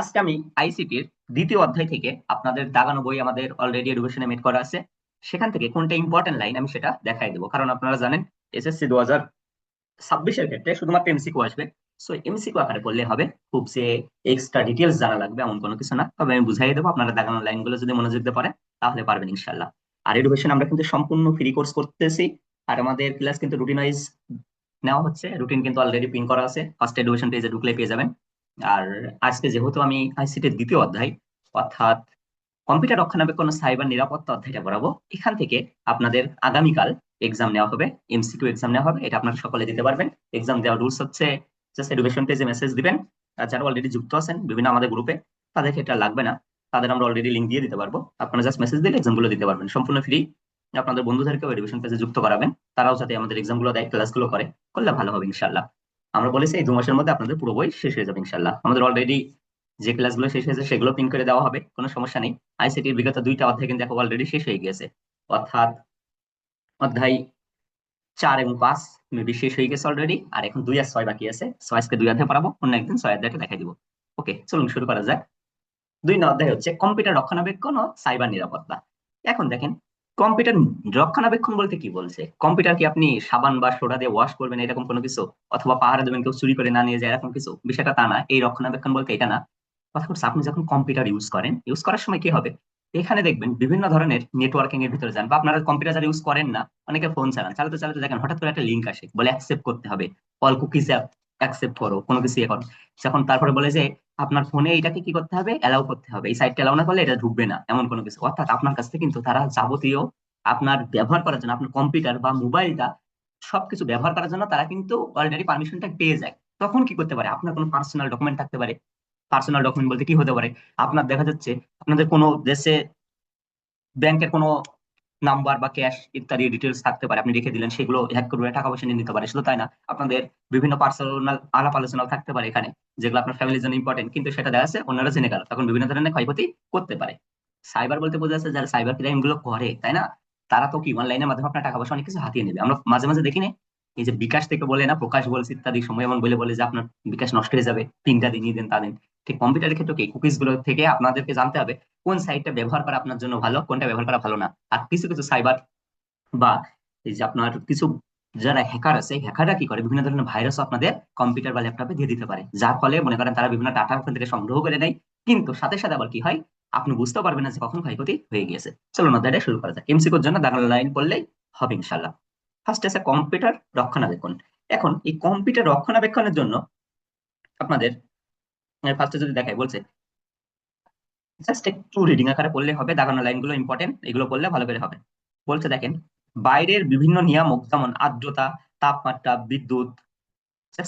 আজকে আমি আইসিটির দ্বিতীয় অধ্যায় থেকে আপনাদের দাগানো বই আমাদের অলরেডি এডুকেশনে মেট করা আছে। সেখান থেকে কোনটা ইম্পর্টেন্ট লাইন আমি সেটা দেখাই দেবো। কারণ আপনারা জানেন এসএসসি দু হাজার ছাব্বিশের ক্ষেত্রে শুধুমাত্র এমসিকিউ আসবে। সো এমসিকিউ আকারে পড়লে হবে খুব সে এক্সট্রা ডিটেলস জানা লাগবে, এমন কোনো কিছু না। তবে আমি বুঝাই দেবো, আপনারা দাগানো লাইনগুলো যদি মনোযোগ দিতে পারেন তাহলে পারবেন ইনশাল্লাহ আর এডুকেশন আমরা কিন্তু সম্পূর্ণ ফ্রি কোর্স করতেছি। আর আমাদের ক্লাস কিন্তু রুটিন ওয়াইজ নেওয়া হচ্ছে। রুটিন কিন্তু অলরেডি পিন করা আছে। ফার্স্ট এডুকেশন পেজে ঢুকলে পেয়ে যাবেন। আর আজকে যেহেতু আমি আইসিটির দ্বিতীয় অধ্যায়, অর্থাৎ কম্পিউটার রক্ষণাবেক্ষণ সাইবার নিরাপত্তা অধ্যায়টা পড়াবো, এখান থেকে আপনাদের আগামীকাল এক্সাম নেওয়া হবে এমসিকিউ এক্সাম নেওয়া হবে, এটা আপনারা সকলে দিতে পারবেন। এক্সাম দেওয়ার রুলস হচ্ছে জাস্ট এডুকেশন পেজে মেসেজ দিবেন যারা অলরেডি যুক্ত আছেন, বিভিন্ন আমাদের গ্রুপে তাদেরকে এটা লাগবে না, তাদের আমরা অলরেডি লিঙ্ক দিয়ে দিতে পারব। আপনারা জাস্ট মেসেজ দিলে এক্সামগুলো দিতে পারবেন, সম্পূর্ণ ফ্রি আপনাদের বন্ধুদেরকেও এডুকেশন পেজে যুক্ত করাবেন, তারাও যাতে আমাদের এক্সামগুলো দেয় ক্লাসগুলো করে, করলে ভালো হবে ইনশাল্লাহ আমরা বলেছি এই দু মাসের মধ্যে আপনাদের পুরো বই শেষ হয়ে যাবে ইনশাল্লাহ আমাদের অলরেডি যে ক্লাসগুলো শেষ হয়েছে সেগুলো পিন করে দেওয়া হবে, কোনো সমস্যা নেই। আইসিটির বিগত দুইটা অধ্যায় কিন্তু অলরেডি শেষ হয়ে গিয়েছে। অর্থাৎ অধ্যায় চার এবং পাঁচ মেবি শেষ হয়ে গেছে অলরেডি আর এখন দুই আর ছয় বাকি আছে। ছয় আজকে দুই অধ্যায় পড়াবো, অন্য একদিন ছয় অধ্যায়টা দেখাই দিব। ওকে চলুন শুরু করা যাক। দুই অধ্যায় হচ্ছে কম্পিউটার রক্ষণাবেক্ষণ ও সাইবার নিরাপত্তা। এখন দেখেন কম্পিউটার রক্ষণাবেক্ষণ বলতে কি বলছে? কম্পিউটার কি আপনি সাবান বা সোডা দিয়ে ওয়াশ করবেন এরকম কোনো কিছু? অথবা পাহাড়ে দেবেন কেউ চুরি করে না নিয়ে যায় এরকম কিছু? বিষয়টা তা না, এই রক্ষণাবেক্ষণ বলতে এটা না। কথা হচ্ছে আপনি যখন কম্পিউটার ইউজ করেন ইউজ করার সময় কি হবে? এখানে দেখবেন বিভিন্ন ধরনের নেটওয়ার্কিং এর ভিতরে যান বা আপনারা কম্পিউটার ইউজ করেন না, অনেকে ফোন চালান। চালাতে চালাতে দেখেন হঠাৎ করে একটা লিঙ্ক আসে, বলে অ্যাকসেপ্ট করতে হবে। অল কুকিজ অ্যাকসেপ্ট করো, কোনো কিছু ইয়ে করো যখন তারপরে বলে যে আপনার ফোনে এটাকে কি করতে হবে? অ্যালাউ করতে হবে। এই সাইটটা অ্যালাউ না করলে এটা ঢুকবে না, এমন কোনো কিছু। অর্থাৎ আপনার কাছ থেকে কিন্তু তারা যাবতীয় আপনার ব্যবহার করার জন্য, আপনার কম্পিউটার বা মোবাইলটা সবকিছু ব্যবহার করার জন্য তারা কিন্তু অলরেডি পারমিশনটা পেয়ে যায়। তখন কি করতে পারে? আপনার কোনো পার্সোনাল ডকুমেন্ট থাকতে পারে। পার্সোনাল ডকুমেন্ট বলতে কি হতে পারে? আপনার দেখা যাচ্ছে, আপনাদের কোনো দেশে, ব্যাংকের কোনো নাম্বার বা ক্যাশ ইত্যাদি ডিটেলস থাকতে পারে, আপনি রেখে দিলেন, সেগুলো হ্যাক করে টাকা পয়সা নিয়ে নিতে পারে। শুধু তাই না, আপনাদের বিভিন্ন পার্সোনাল আলাপ আলোচনাও থাকতে পারে এখানে, যেগুলো আপনার ফ্যামিলির জন্য ইম্পর্টেন্ট কিন্তু সেটা দেখা যাচ্ছে অন্যরা জেনে গেল, তখন বিভিন্ন ধরনের ক্ষয়ক্ষতি করতে পারে। সাইবার বলতে বোঝা যাচ্ছে যারা সাইবার ক্রাইমগুলো করে, তাই না? তারা তো কি অনলাইনের মাধ্যমে আপনার টাকা পয়সা অনেক কিছু হাতিয়ে নেবে। আমরা মাঝে মাঝে দেখি না এই যে বিকাশ থেকে বলে না, প্রকাশ বলছে ইত্যাদি সময় এমন বলে বলে যে আপনার বিকাশ নষ্ট হয়ে যাবে পিনটা দিয়ে দেন, তা দিন। ঠিক কম্পিউটারের ক্ষেত্রে কি? কুকিজগুলো থেকে আপনাদেরকে জানতে হবে কোন সাইটটা ব্যবহার করা আপনার জন্য ভালো, কোনটা ব্যবহার করা ভালো না। আর কিছু কিছু সাইবার বা এই যে আপনার কিছু যারা হ্যাকার আছে হ্যাকাররা কি করে? বিভিন্ন ধরনের ভাইরাস আপনাদের কম্পিউটার বা ল্যাপটপে দিয়ে দিতে পারে। যার ফলে মনে করেন তারা বিভিন্ন ডাটা ওখান থেকে সংগ্রহ করে নেয়, কিন্তু সাথে সাথে আবার কি হয়? আপনি বুঝতে পারবেন না যে কখন ক্ষয়ক্ষতি হয়ে গিয়েছে। চলুন অধ্যায়টা শুরু করা যাক। এমসিকিউর জন্য দাঁড়ানো লাইন পড়লেই হবে ইনশাল্লাহ ফার্স্ট আছে কম্পিউটার রক্ষণাবেক্ষণ। এখন এই কম্পিউটার রক্ষণাবেক্ষণের জন্য আপনাদের ফার্স্টে যদি দেখায় বলছে জাস্ট একটু রিডিং আকারে পড়লে হবে, দাগানো লাইনগুলো ইম্পর্টেন্ট এগুলো পড়লে ভালো করে হবে। বলছে দেখেন, বাইরের বিভিন্ন নিয়ামক যেমন আর্দ্রতা, তাপমাত্রা, বিদ্যুৎ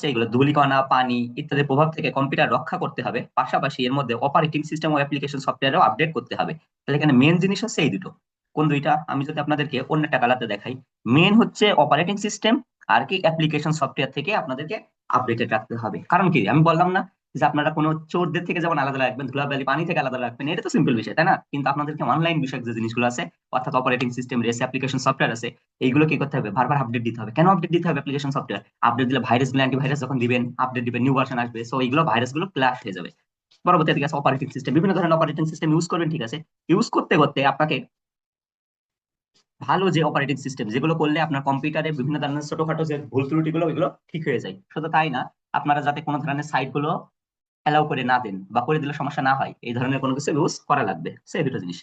এইগুলো, ধুলিকণা, পানি ইত্যাদি প্রভাব থেকে কম্পিউটার রক্ষা করতে হবে। পাশাপাশি এর মধ্যে অপারেটিং সিস্টেম ও অ্যাপ্লিকেশন সফটওয়্যারও আপডেট করতে হবে। তাহলে এখানে মেন জিনিস হচ্ছে এই দুটো। কোন দুইটা আমি যদি আপনাদেরকে অন্য একটা কালাতে দেখাই মেন হচ্ছে অপারেটিং সিস্টেম আর কি অ্যাপ্লিকেশন সফটওয়্যার থেকে আপনাদেরকে আপডেটেড রাখতে হবে। কারণ কি? আমি বললাম না যে আপনারা কোনো চোরদের থেকে যেমন আলাদা রাখবেন, ধুলাবালি পানি থেকে আলাদা রাখবেন, এটা তো সিম্পল বিষয়, তাই না? কিন্তু আপনাদেরকে অনলাইন বিষয়ক যে জিনিসগুলো আছে, অর্থাৎ অপারেটিং সিস্টেম রেসে অ্যাপ্লিকেশন সফটওয়্যার আছে, এইগুলো কি করতে হবে? বারবার আপডেট দিতে হবে। কেন আপডেট দিতে হবে অ্যাপ্লিকেশন সফটওয়্যার আপডেট দিলে ভাইরাসগুলো অ্যান্টিভাইরাস যখন দিবেন আপডেট দিবেন নিউ ভার্সন আসবে সো এইগুলো ভাইরাসগুলো ক্লাস হয়ে যাবে। পরবর্তী অপারেটিং সিস্টেম বিভিন্ন ধরনের অপারেটিং সিস্টেম ইউজ করবেন, ঠিক আছে? ইউজ করতে করতে আপনাকে ভালো যে অপারেটিং সিস্টেম যেগুলো করলে আপনার কম্পিউটারে বিভিন্ন ধরনের ছোটখাটো যে ভুল ত্রুটিগুলো, ওইগুলো ঠিক হয়ে যায়। শুধু তাই না, আপনারা যাতে কোনো ধরনের সাইটগুলো অ্যালাউ করে না দেন বা করে দিলে সমস্যা না হয়, এই ধরনের কোনো কিছু ইউজ করা লাগবে। সেই দুটো জিনিস।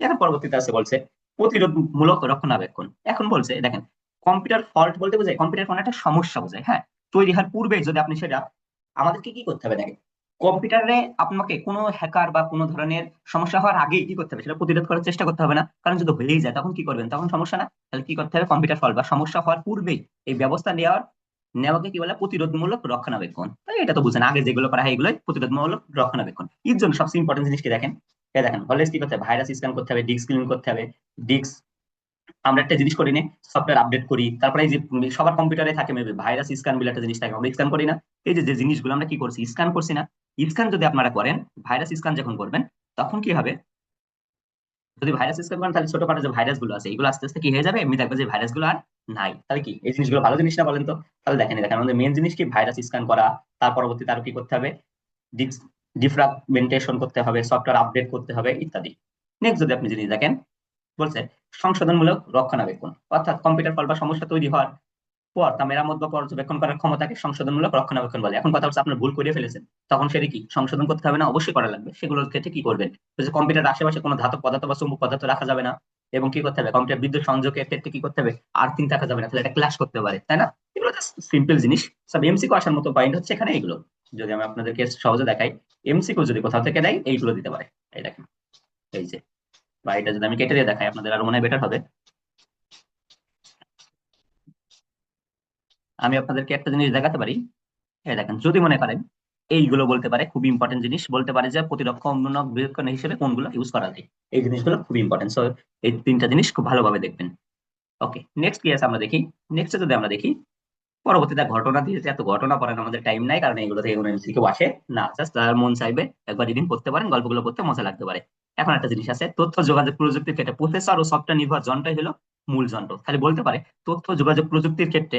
এখন পরবর্তীতে আছে বলছে, প্রতিরোধমূলক রক্ষণাবেক্ষণ। এখন বলছে, দেখেন কম্পিউটার ফল্ট বলতে বোঝায় কম্পিউটার কোনো একটা সমস্যা বোঝায় হ্যাঁ? তৈরি হওয়ার পূর্বে যদি আপনি সেটা, আমাদেরকে কি করতে হবে দেখেন কম্পিউটারে আপনাকে কোনো হ্যাকার বা কোনো ধরনের সমস্যা হওয়ার আগেই কি করতে হবে? সেটা প্রতিরোধ করার চেষ্টা করতে হবে না। কারণ যদি হয়েই যায়, তখন কি করবেন? তখন সমস্যা না? তাহলে কি করতে হবে? কম্পিউটার ফল বা সমস্যা হওয়ার পূর্বেই এই ব্যবস্থা নেওয়ার, নেওয়াকে কি বলে? প্রতিরোধমূলক রক্ষণাবেক্ষণ। তাই এটা তো বুঝেন, আগে যেগুলো করা হয় এগুলোই প্রতিরোধমূলক রক্ষণাবেক্ষণ। এর জন্য সবচেয়ে ইম্পর্টেন্ট জিনিস কি দেখেন। দেখেন হলে কি করতে হবে? ভাইরাস স্ক্যান করতে হবে ডিস্ক ক্লিন করতে হবে ডিস্ক আমরা একটা জিনিস করি না সফটওয়্যার আপডেট করি। তারপরে এই যে সবার কম্পিউটারে থাকে মেবি ভাইরাস স্ক্যান বলে একটা জিনিস থাকে, আমরা স্ক্যান করি না। এই যে জিনিসগুলো আমরা কি করছি স্ক্যান করছি না। স্ক্যান যদি আপনারা করেন ভাইরাস স্ক্যান যখন করবেন, তখন কি হবে? যদি ভাইরাস স্ক্যান করেন, তাহলে ছোটখাটো যে ভাইরাসগুলো আছে, এগুলো আস্তে আস্তে কি হয়ে যাবে? এমনি দেখবে যে ভাইরাসগুলো আর নাই। তাহলে কি? এই জিনিসগুলো ভালো জিনিস না বলেন তো? তাহলে দেখেন দেখেন, আমাদের মেন জিনিস কি? ভাইরাস স্ক্যান করা, তার পরবর্তীতে তার কি করতে হবে? ডিফ্রাগমেন্টেশন করতে হবে সফটওয়্যার আপডেট করতে হবে, ইত্যাদি। নেক্সট যদি আপনি জিনিস দেখেন বলছে সংশোধনমূলক রক্ষণাবেক্ষণ। অর্থাৎ কম্পিউটার ফল বা সমস্যা তৈরি হওয়ার পর তা মেরামত বা পর্যবেক্ষণ করার ক্ষমতাকে সংশোধনমূলক রক্ষণাবেক্ষণ বলে। এখন কথা হচ্ছে আপনার ভুল করে ফেলেছেন। তখন সেটা কি? সংশোধন করতে হবে না? অবশ্যই করা লাগবে। সেগুলোর ক্ষেত্রে কি করবেন? যে কম্পিউটার আশেপাশে কোনো ধাতব পদার্থ বা চুম্বক পদার্থ রাখা যাবে না। এবং কি করতে হবে? কম্পিউটার বিদ্যুৎ সংযোগের ক্ষেত্রে কি করতে হবে? আর্থিং থাকা যাবে না। তাহলে এটা ক্লাস করতে পারে, তাই না? এগুলো সিম্পল জিনিস। সব এমসিকিউ আসার মতো পয়েন্ট হচ্ছে এখানে এগুলো যদি আমি আপনাদেরকে সহজে দেখাই এমসিকিউ যদি কোথাও থেকে দেয়, এইগুলো দিতে পারে। এই দেখেন। এই যে বা এটা যদি আমি কেটে দিয়ে দেখাই, আপনাদের আরও মনে হয় বেটার হবে। আমি আপনাদেরকে একটা জিনিস দেখাতে পারি। এই দেখেন, যদি মনে করেন এইগুলো বলতে পারে খুব ইম্পর্টেন্ট জিনিস। বলতে পারে যে প্রতিরক্ষা উন্নয়ন বিবেচনা হিসেবে কোনগুলো ইউজ করা যায়। এই জিনিসগুলো খুব ইম্পর্টেন্ট সো এই তিনটা জিনিস খুব ভালোভাবে দেখবেন। ওকে নেক্সট কি আছে আমরা দেখি। নেক্সট যদি আমরা দেখি পরবর্তীতে ঘটনা দিয়েছে এত ঘটনা পড়েন আমাদের টাইম নাই, কারণ এগুলো থেকে কোনো এমসিকিউ আসে না। জাস্ট তার মন চাইবে একবার রিডিং করতে পারেন, গল্পগুলো পড়তে মজা লাগতে পারে। এখন একটা জিনিস আছে, তথ্য যোগাযোগ প্রযুক্তির ক্ষেত্রে প্রসেসর ও সফটওয়্যার নির্ভর যন্ত্রই হলো মূল যন্ত্র। খালি বলতে পারে, তথ্য যোগাযোগ প্রযুক্তির ক্ষেত্রে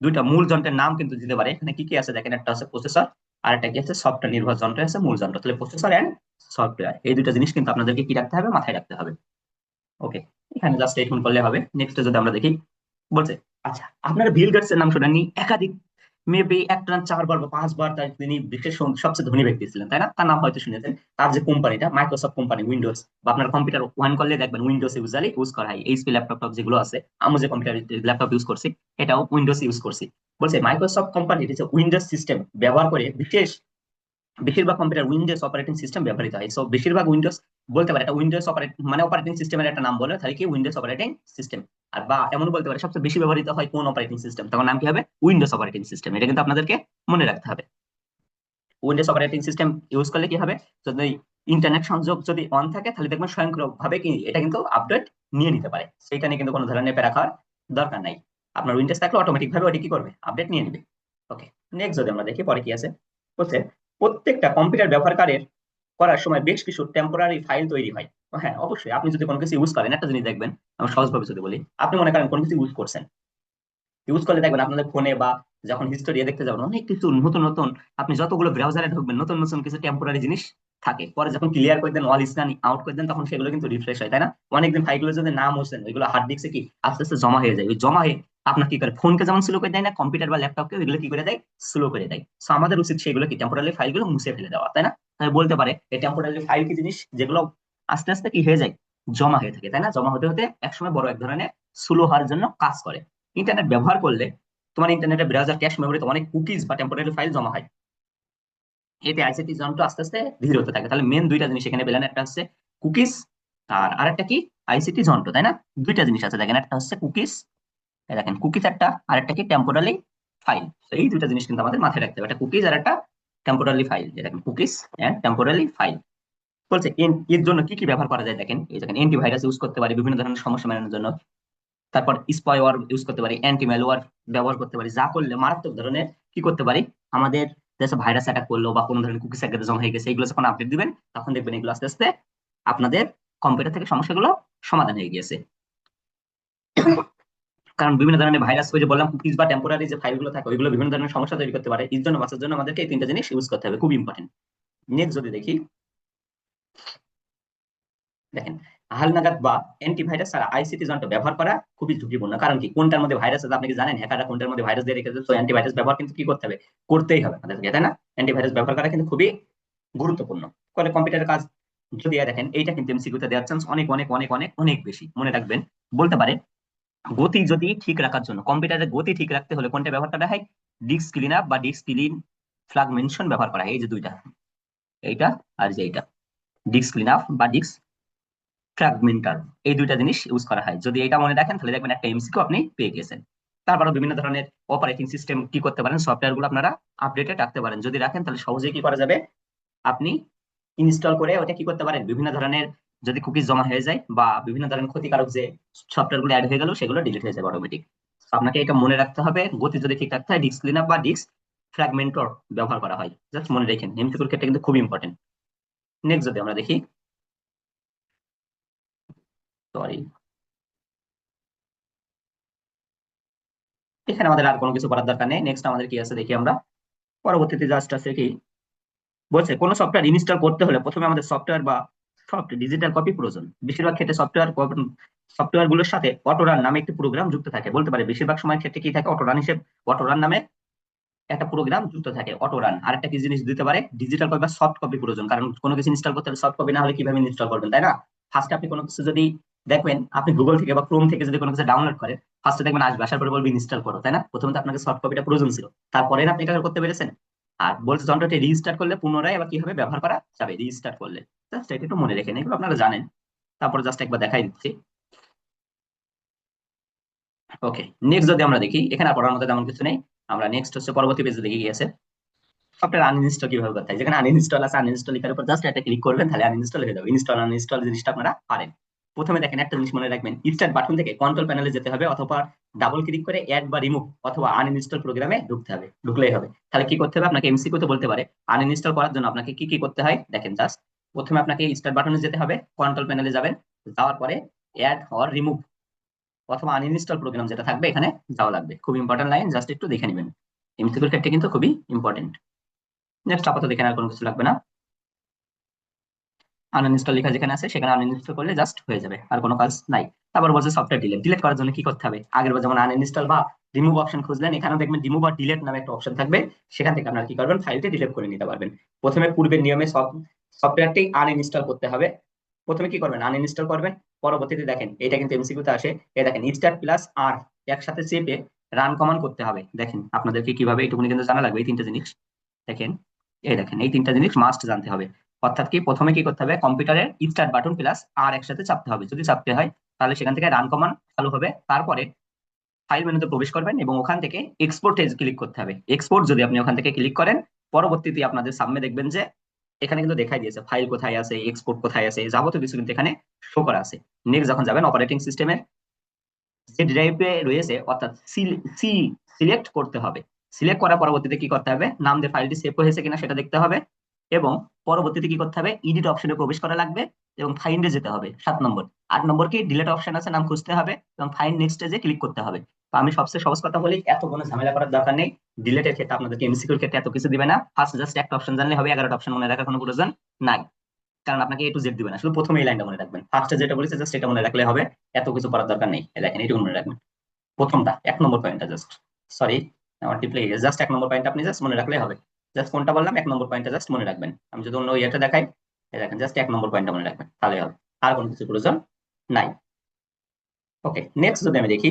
দুইটা মূল যন্ত্রের নাম কিন্তু দিতে পারে। এখানে কি কি আছে? দেখেন একটা আছে প্রসেসর আর একটা কি আছে? সফটওয়্যার নির্ভর যন্ত্র আছে মূল যন্ত্র। তাহলে প্রসেসর এন্ড সফটওয়্যার এই দুইটা জিনিস কিন্তু আপনাদেরকে কি রাখতে হবে? মাথায় রাখতে হবে। ওকে এখানে জাস্ট স্টেটমেন্ট করলে হবে। নেক্সট যদি আমরা দেখি বলছে আচ্ছা আপনারা বিল গেটস এর নাম শোনেননি? একাধিক মেবি একটা চারবার বা পাঁচবার তার তিনি বিশ্বের সবচেয়ে ধনী ব্যক্তি ছিলেন, তাই না? তার নাম হয়তো শুনেছেন। তার যে কোম্পানিটা মাইক্রোসফট কোম্পানি উইন্ডোজ বা আপনার কম্পিউটার ওয়ান করলে দেখবেন উইন্ডোজ ইউজালি ইউজ করা হয়। এইচপি ল্যাপটপ টপ যেগুলো আছে, আমি যে কম্পিউটার ল্যাপটপ ইউজ করছি, এটাও উইন্ডোজ ইউজ করছি। বলছে মাইক্রোসফট কোম্পানির যে উইন্ডোজ সিস্টেম ব্যবহার করে বিশেষ, বেশিরভাগ কম্পিউটার উইন্ডোজ অপারেটিং সিস্টেম ব্যবহৃত হয়। সো বেশিরভাগ উইন্ডোজ বলতে পারে এটা উইন্ডোজ অপারেট মানে অপারেটিং সিস্টেমের একটা নাম বলে তাহলে কি উইন্ডোজ অপারেটিং সিস্টেম আর বা এমন বলতে পারে, সবচেয়ে বেশি ব্যবহৃত হয় কোন অপারেটিং সিস্টেম তখন নাম কি হবে? উইন্ডোজ অপারেটিং সিস্টেম এটা কিন্তু আপনাদেরকে মনে রাখতে হবে। উইন্ডোজ অপারেটিং সিস্টেম ইউজ করলে কি হবে? যদি ইন্টারনেট সংযোগ যদি অন থাকে, তাহলে দেখবেন স্বয়ংক্রিয়ভাবে কি, এটা কিন্তু আপডেট নিয়ে নিতে পারে। সেইটা নিয়ে কিন্তু কোনো ধরনের প্যারা খাওয়ার দরকার নাই। আপনার উইন্ডোজ থাকলে অটোমেটিক ভাবে ওটা কি করবে? আপডেট নিয়ে নেবে। ওকে নেক্সট যদি আমরা দেখি, পরে কি আছে? বলছে প্রত্যেকটা কম্পিউটার ব্যবহারকারীর করার সময় বেশ কিছু টেম্পোরারি ফাইল তৈরি হয়। হ্যাঁ অবশ্যই। আপনি যদি কোনো কিছু ইউজ করেন, একটা জিনিস দেখবেন আমি সহজভাবে যদি বলি। আপনি মনে করেন কোনো কিছু ইউজ করছেন। ইউজ করলে দেখবেন আপনাদের ফোনে বা যখন হিস্টোরি দেখতে যাবেন, অনেক কিছু নতুন নতুন, আপনি যতগুলো ব্রাউজারে ঢুকবেন, নতুন নতুন কিছু টেম্পোরারি জিনিস থাকে। পরে যখন ক্লিয়ার করে দেন অল স্ক্যান আউট করে দেন, তখন সেগুলো কিন্তু রিফ্রেশ হয়, তাই না? অনেকদিন ফাইলগুলো যদি নাম হচ্ছেন ওইগুলো হার্ড ডিস্কে কি আস্তে আস্তে জমা হয়ে যায়। ওই জমা হয়ে আপনার কি করে ফোনকে যেমন স্লো করে দেয় না কম্পিউটার বা ল্যাপটপকে ওইগুলো কি করে দেয়? স্লো করে দেয়। সো আমাদের উচিত সেগুলো কি টেম্পোরারি ফাইলগুলো মুছে ফেলে দেওয়া, তাই না? বলতে পারে এই টেম্পোরারি ফাইল কি জিনিস, যেগুলো আস্তে আস্তে কি হয়ে যায়? জমা হয়ে থাকে, তাই না? জমা হতে হতে একসময় বড় এক ধরনের স্লো হওয়ার জন্য কাজ করে। ইন্টারনেট ব্যবহার করলে তোমার ইন্টারনেটের ব্রাউজার ক্যাশ মেমোরিতে অনেক কুকিজ বা টেম্পোরারি ফাইল জমা হয়। এতে আইসিটি যন্ত্র আস্তে আস্তে ধীর হতে থাকে। তাহলে মেন দুইটা জিনিস এখানে পেলেন একটা হচ্ছে কুকিজ আর আরেকটা কি? আইসিটি যন্ত্র তাই না? দুইটা জিনিস আছে দেখেন, একটা হচ্ছে কুকিজ দেখেন কুকিজ একটা আর একটা কি টেম্পোরারি ফাইল এই দুইটা জিনিস কিন্তু আমাদের মাথায় রাখতে হবে। একটা কুকিজ আর একটা টেম্পোরারি ফাইল দেখেন কুকিজ এন্ড টেম্পোরারি ফাইল বলছে এর জন্য কি কি ব্যবহার করা যায় দেখেন? এই দেখেন অ্যান্টিভাইরাস ইউজ করতে পারি, বিভিন্ন ধরনের সমস্যা মেলানোর জন্য। তারপর স্পয়ওয়ার ইউজ করতে পারি অ্যান্টি ম্যালওয়ার ব্যবহার করতে পারি, যা করলে মারাত্মক ধরনের কি করতে পারি? আমাদের দেশে ভাইরাস অ্যাটাক করল বা কোনো ধরনের কুকি সেক্রেটে জমা হয়ে গেছে, এগুলো যখন আপডেট দিবেন, তখন দেখবেন এগুলো আস্তে আস্তে আপনাদের কম্পিউটার থেকে সমস্যাগুলো সমাধান হয়ে গিয়েছে। কারণ বিভিন্ন ধরনের ভাইরাস ওই যে বললাম কুকিজ বা টেম্পোরারি যে ফাইলগুলো থাকে, ওইগুলো বিভিন্ন ধরনের সমস্যা তৈরি করতে পারে। এর জন্য বাঁচার জন্য আমাদেরকে এই তিনটা জিনিস ইউজ করতে হবে। খুব ইম্পর্টেন্ট নেক্সট যদি দেখি, দেখেন, হালনাগাদ বা অ্যান্টিভাইরাস ছাড়া আইসিটি যন্ত্র ব্যবহার করা খুবই ঝুঁকিপূর্ণ। কারণ কি? কোনটার মধ্যে ভাইরাস আছে আপনি কি জানেন? হ্যাকাররা কোনটার মধ্যে ভাইরাস দিয়ে রেখেছে? তো অ্যান্টিভাইরাস ব্যবহার কিন্তু কি করতে হবে? করতেই হবে আমাদেরকে, তাই না? অ্যান্টিভাইরাস ব্যবহার করা কিন্তু খুবই গুরুত্বপূর্ণ। করে কম্পিউটারের কাজ যদি দেখেন, এইটা কিন্তু এমসিকিউতে দেওয়ার চান্স অনেক অনেক অনেক অনেক অনেক বেশি। মনে রাখবেন, বলতে পারে গতি যদি ঠিক রাখার জন্য, কম্পিউটারের গতি ঠিক রাখতে হলে কোনটা ব্যবহার করা হয়? ডিস্ক ক্লিন আপ বা ডিস্ক ক্লিন ফ্রাগমেন্টেশন ব্যবহার করা হয়, এই যে দুইটা। এইটা আর যে এইটা। ডিস্ক ক্লিন আপ বা ডিস্ক ফ্র্যাগমেন্টার এই দুইটা জিনিস ইউজ করা হয়। যদি এটা মনে রাখেন, তাহলে দেখবেন একটা এমসিকিউ আপনি পেয়ে গেছেন। তারপরে বিভিন্ন ধরনের অপারেটিং সিস্টেম কি করতে পারেন সফটওয়্যারগুলো আপনারা আপডেটেড রাখতে পারেন। যদি রাখেন, তাহলে সহজেই কি করা যাবে? আপনি ইনস্টল করে ওটা কি করতে পারেন? বিভিন্ন ধরনের যদি কুকিজ জমা হয়ে যায় বা বিভিন্ন ধরনের ক্ষতিকারক যে সফটওয়্যারগুলো অ্যাড হয়ে গেল, সেগুলো ডিলিট হয়ে যাবে অটোমেটিক আপনাকে এটা মনে রাখতে হবে, গতি যদি ঠিক রাখতে হয় ডিস্ক ক্লিন বা ডিস্ক ফ্র্যাগমেন্টর ব্যবহার করা হয়। জাস্ট মনে রেখেন এমসিকিউর ক্ষেত্রে কিন্তু খুব ইম্পর্টেন্ট নেক্সট যদি আমরা দেখি সরি এখানে আমাদের আর কোনো কিছু করার দরকার নেই। নেক্সট আমাদের কি আছে দেখি আমরা। পরবর্তীতে জাস্ট আছে কি, বলছে কোনো সফটওয়্যার ইনস্টল করতে হলে প্রথমে আমাদের সফটওয়্যার বা সফট ডিজিটাল কপি প্রয়োজন। বেশিরভাগ ক্ষেত্রে সফটওয়্যার সফটওয়্যারগুলোর সাথে অটোরান নামে একটি প্রোগ্রাম যুক্ত থাকে। বলতে পারে, বেশিরভাগ সময় ক্ষেত্রে কি থাকে? অটোরান হিসেবে অটোরান নামে একটা প্রোগ্রাম যুক্ত থাকে অটোরান আর একটা কি জিনিস দিতে পারে? ডিজিটাল কপি বা সফট কপি প্রয়োজন। কারণ কোনো কিছু ইনস্টল করতে হলে সফট কপি না হলে কীভাবে ইনস্টল করবেন, তাই না? ফার্স্টে আপনি কোনো কিছু যদি দেখবেন, আপনি গুগল থেকে বা ক্রোম থেকে যদি কোনো কিছু ডাউনলোড করেন ফার্স্টে দেখবেন আসবে, আসার পরে বলবে ইনস্টল করো, তাই না? প্রথমে তো আপনাকে সফট কপিটা প্রয়োজন ছিল। তারপরে আপনি এটা করতে পেরেছেন? আর বলছে যন্ত্রটি রিস্টার্ট করলে পুনরায় আবার কীভাবে ব্যবহার করা যাবে? রিস্টার্ট করলে। জাস্ট এটা একটু মনে রেখেন এগুলো আপনারা জানেন। তারপর জাস্ট একবার দেখাই দিচ্ছি। ওকে নেক্সট যদি আমরা দেখি, এখানে পড়ার মতো তেমন কিছু নেই। আমরা নেক্সট হচ্ছে পরবর্তী পেজে দেখে গিয়েছে সফটওয়্যার আনইনস্টল কীভাবে করতে হয়? যেখানে আনইনস্টল আছে আনইনস্টল লেখার উপর জাস্ট একটা ক্লিক করবেন, তাহলে আনইনস্টল হয়ে যাবে। ইনস্টল আনইনস্টল জিনিসটা আপনারা পারেন। প্রথমে দেখেন একটা জিনিস মনে রাখবেন স্টার্ট বাটন থেকে কন্ট্রোল প্যানেলে যেতে হবে অথবা ডাবল ক্লিক করে অ্যাড বা রিমুভ অথবা আনইনস্টল প্রোগ্রামে ঢুকতে হবে, ঢুকলেই হবে। তাহলে কি করতে হবে? আপনাকে এমসিকিউ তে বলতে পারে। আনইনস্টল করার জন্য আপনাকে কি কি করতে হয়? দেখেন জাস্ট প্রথমে আপনাকে স্টার্ট বাটনে যেতে হবে কন্ট্রোল প্যানেলে যাবেন, যাওয়ার পরে অ্যাড অর রিমুভ অথবা আনইনস্টল প্রোগ্রাম যেটা থাকবে এখানে যাওয়া লাগবে। খুব ইম্পর্টেন্ট লাইন জাস্ট একটু দেখে নেবেন। এমসিকিউর ক্ষেত্রে কিন্তু খুবই ইম্পর্টেন্ট নেক্সট আপাতত দেখে আর কোনো কিছু লাগবে না। আনইনস্টল লেখা যেখানে আছে, সেখানে আনইনস্টল করলে জাস্ট হয়ে যাবে, আর কোনো কাজ নাই। তারপর বলছে সফটওয়্যার ডিলিট ডিলিট করার জন্য কি করতে হবে? আগের বার যেমন আনইনস্টল বা রিমুভ অপশন খুঁজলেন, এখানেও দেখবেন রিমুভ আর ডিলিট নামে একটা অপশন থাকবে। সেখান থেকে আপনারা কি করবেন? ফাইলটি ডিলিট করে নিতে পারবেন। প্রথমে পূর্বের নিয়মে সফটওয়্যারটি আনইনস্টল করতে হবে। প্রথমে কি করবেন? আনইনস্টল করবেন। পরবর্তীতে দেখেন, এটা কিন্তু এমসিকিউতে আসে। এই দেখেন স্টার্ট প্লাস আর একসাথে চেপে রান কমান্ড করতে হবে। দেখেন, আপনাদেরকে কীভাবে এইটুকুনি কিন্তু জানা লাগবে এই তিনটা জিনিস। দেখেন, এই দেখেন, এই তিনটা জিনিস মাস্ট জানতে হবে। অর্থাৎ কি? প্রথমে কি করতে হবে? কম্পিউটারের স্টার্ট বাটন প্লাস আর একসাথে চাপতে হবে। যদি চাপতে হয়, তাহলে সেখান থেকে রান কমান্ড চালু হবে। তারপরে ফাইল মেনুতে প্রবেশ করবেন এবং ওখান থেকে এক্সপোর্ট এক্সপোর্টে ক্লিক করতে হবে। এক্সপোর্ট যদি আপনি ওখান থেকে ক্লিক করেন, পরবর্তীতে আপনাদের সামনে দেখবেন যে এখানে কিন্তু দেখাই দিয়েছে ফাইল কোথায় আছে এক্সপোর্ট কোথায় আছে, যাবতীয় কিছু কিন্তু এখানে শো করা আছে। নেক্সট যখন যাবেন অপারেটিং সিস্টেমের যে ড্রাইভে রয়েছে, অর্থাৎ সি সিলেক্ট করতে হবে। সিলেক্ট করার পরবর্তীতে কি করতে হবে? নাম দিয়ে ফাইলটি সেভ হয়েছে কিনা সেটা দেখতে হবে। এবং পরবর্তীতে কি করতে হবে? ইডিট অপশনে প্রবেশ করা লাগবে এবং ফাইন্ডে যেতে হবে, সাত নম্বর। আট নম্বর কি? ডিলেট অপশন আছে, নাম খুঁজতে হবে এবং ফাইন নেক্সট যে ক্লিক করতে হবে। আমি সবচেয়ে সহজ কথা বলি, এত কোনো ঝামেলা করার দরকার নেই। ডিলেটের ক্ষেত্রে আপনাদেরকে এমসিকিউর ক্ষেত্রে এত কিছু দিবে না। ফার্স্ট জাস্ট একটা অপশন জানলে হবে, এগারোটা অপশন মনে রাখার কোনো প্রয়োজন নাই। কারণ আপনাকে এ টু জেড দিবে না, শুধু প্রথমে এই লাইনটা মনে রাখবেন। ফার্স্টে যেটা বলেছে জাস্ট এটা মনে রাখলে হবে, এত কিছু করার দরকার নেই। দেখেন, এটুকু মনে রাখবেন। প্রথমটা, এক নম্বর পয়েন্টটা জাস্ট সরি আমার টিপলে জাস্ট এক নম্বর পয়েন্ট আপনি জাস্ট মনে রাখলে হবে। জাস্ট কোনটা বললাম? এক নম্বর পয়েন্টটা জাস্ট মনে রাখবেন। আমি যদি অন্য ইয়েটা দেখাই দেখেন জাস্ট এক নম্বর পয়েন্টটা মনে রাখবেন। তাহলে হবে। আর কোনো কিছু প্রয়োজন নাই। ওকে নেক্সট যদি আমি দেখি,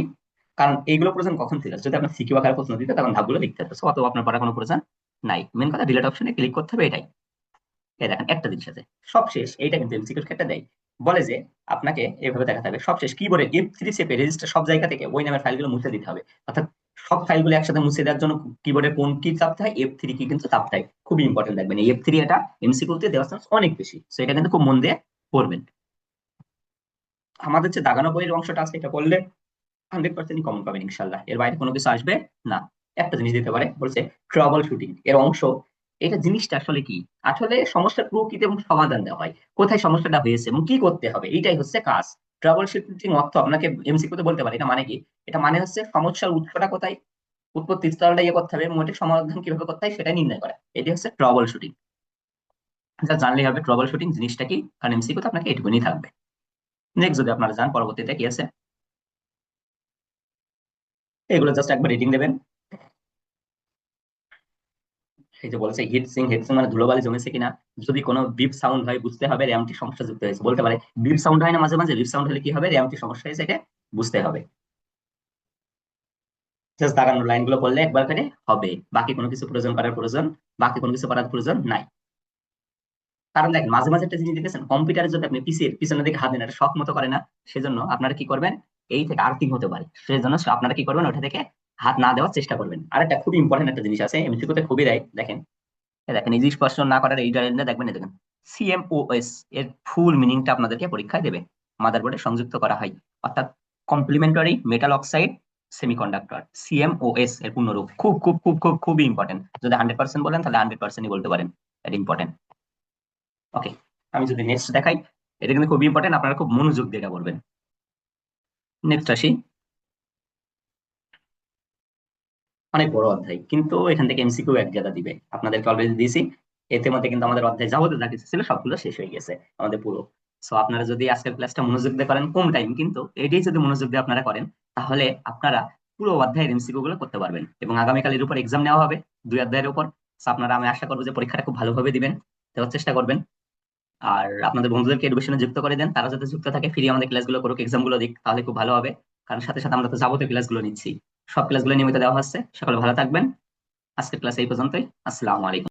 কারণ এইগুলো প্রয়োজন কখন ছিল? যদি আপনার সিকিউ আকার প্রশ্ন দিতে, তখন ধাপগুলো লিখতে হতো। অত আপনার পড়া কোনো প্রয়োজন নাই। মেন কথা ডিলেট অপশনে ক্লিক করতে হবে এটাই। এই দেখেন, একটা জিনিস আছে। সবশেষ, এইটা কিন্তু এমসিকিউর ক্ষেত্রে দেয়। বলে যে, আপনাকে এইভাবে দেখাতে হবে। সবশেষ কিবোর্ডে এফ থ্রি চেপে রেজিস্টার সব জায়গা থেকে ওই নামের ফাইলগুলো মুছে দিতে হবে। অর্থাৎ সব ফাইলগুলো একসাথে মুছে দেওয়ার জন্য কিবোর্ডে কোন কি চাপতে হয়? এফ থ্রি কি কিন্তু চাপতে হয়। খুবই ইম্পর্টেন্ট দেখবেন এফ থ্রি এটা এমসিকিউতে দেওয়ার চান্স অনেক বেশি। তো এটা কিন্তু খুব মন দিয়ে পড়বেন। আমাদের যে দাগানো বইয়ের অংশটা আছে, এটা করলে হান্ড্রেড পার্সেন্ট কমন পাবেন ইনশাল্লাহ এর বাইরে কোনো কিছু আসবে না। একটা জিনিস দিতে পারে, বলছে ট্রাবল শুটিং এর অংশ, এটা জিনিসটা আসলে কি? আসলে সমস্যার প্রকৃতি এবং সমাধান দেওয়া হয়। কোথায় সমস্যাটা হয়েছে এবং কি করতে হবে? এইটাই হচ্ছে কাজ। ট্রাবল শুটিং অর্থ আপনাকে এমসিকিউতে বলতে পারে, এটা মানে কি? এটা মানে হচ্ছে সমস্যার উৎসটা কোথায়? উৎপত্তি স্থলটা ইয়ে করতে হবে এবং সমাধান কীভাবে করতে হয় সেটা নির্ণয় করা। এটি হচ্ছে ট্রাবল শুটিং যা জানলেই হবে ট্রাবল শুটিং জিনিসটা কি? কারণ এমসিকিউতে আপনাকে এটুকুনি থাকবে। নেক্সট যদি আপনারা যান, পরবর্তীতে কি আছে? এগুলো জাস্ট একবার রিডিং দেবেন। এই যে বলেছে হিট সিং মানে ধুলোবালি জমেছে কিনা, যদি কোনো বিপ সাউন্ড হয়, বুঝতে হবে র্যামটি সমস্যা যুক্ত হয়েছে। বলতে পারে বিপ সাউন্ড হয় না মাঝে মাঝে বিপ সাউন্ড হলে কি হবে? র্যামটি সমস্যা হয়েছে এটা বুঝতে হবে। জাস্ট পড়লে একবার করে হবে। বাকি কোনো কিছু প্রয়োজন করার প্রয়োজন, বাকি কোনো কিছু করার প্রয়োজন নাই। কারণ দেখেন, মাঝে মাঝে একটা জিনিস দেখেছেন, কম্পিউটারে যদি আপনি পিসির পিছনের দিকে হাত দেন, এটা শখ মতো করে না, সেজন্য আপনারা কি করবেন? এই থেকে আর্থিং হতে পারে। সেজন্য আপনারা কি করবেন? ওটা থেকে হাত না দেওয়ার চেষ্টা করবেন। আর একটা খুবই ইম্পর্টেন্ট একটা জিনিস আছে এমসিকিউতে খুবই দেয়, দেখেন। দেখেন ইজি স্পষ্ট না করার এই দেখবেন দেখেন সিএমওএস এর ফুল মিনিংটা আপনাদেরকে পরীক্ষায় দেবে মাদারবোর্ডে সংযুক্ত করা হয়। অর্থাৎ complementary metal oxide semiconductor CMOS এর পূর্ণরূপ। খুব খুব খুব খুব, খুবই ইম্পর্টেন্ট যদি হান্ড্রেড পার্সেন্ট বলেন, তাহলে হান্ড্রেড পার্সেন্টই বলতে পারেন এটা ইম্পর্টেন্ট ওকে আমি যদি নেক্সট দেখাই, এটা কিন্তু খুব ইম্পর্টেন্ট আপনারা খুব মনোযোগ দিয়ে এটা করবেন নেক্সট আসি। অনেক বড় অধ্যায়। কিন্তু এখান থেকে এমসিকিউ এক জায়গা দিবে। আপনাদেরকে অলরেডি দিয়েছি। এতে মধ্যে কিন্তু আমাদের অধ্যায় যাবতীয় যা কিছু ছিল সবগুলো শেষ হয়ে গেছে, আমাদের পুরো। সো আপনারা যদি আজকের ক্লাসটা মনোযোগ দিয়ে করেন, কম টাইম কিন্তু এটাই যদি মনোযোগ দিয়ে আপনারা করেন, তাহলে আপনারা পুরো অধ্যায়ের এমসিকিউ গুলো করতে পারবেন। এবং আগামীকালের উপর এক্সাম নেওয়া হবে দুই অধ্যায়ের উপর। আপনারা, আমি আশা করব যে পরীক্ষাটা খুব ভালোভাবে দিবেন, দেওয়ার চেষ্টা করবেন। আর আপনাদের বন্ধুদেরকে এডুকেশনে যুক্ত করে দেন। তারা যাতে যুক্ত থাকে ফ্রি আমাদের ক্লাসগুলো করুক এক্সামগুলো দিক, তাহলে খুব ভালো হবে। কারণ সাথে সাথে আমরা তো যাবতীয় ক্লাসগুলো নিচ্ছি। সব ক্লাসগুলো নিয়মিত দেওয়া হচ্ছে। সকলে ভালো থাকবেন। আজকের ক্লাস এই পর্যন্তই। আসসালামু আলাইকুম।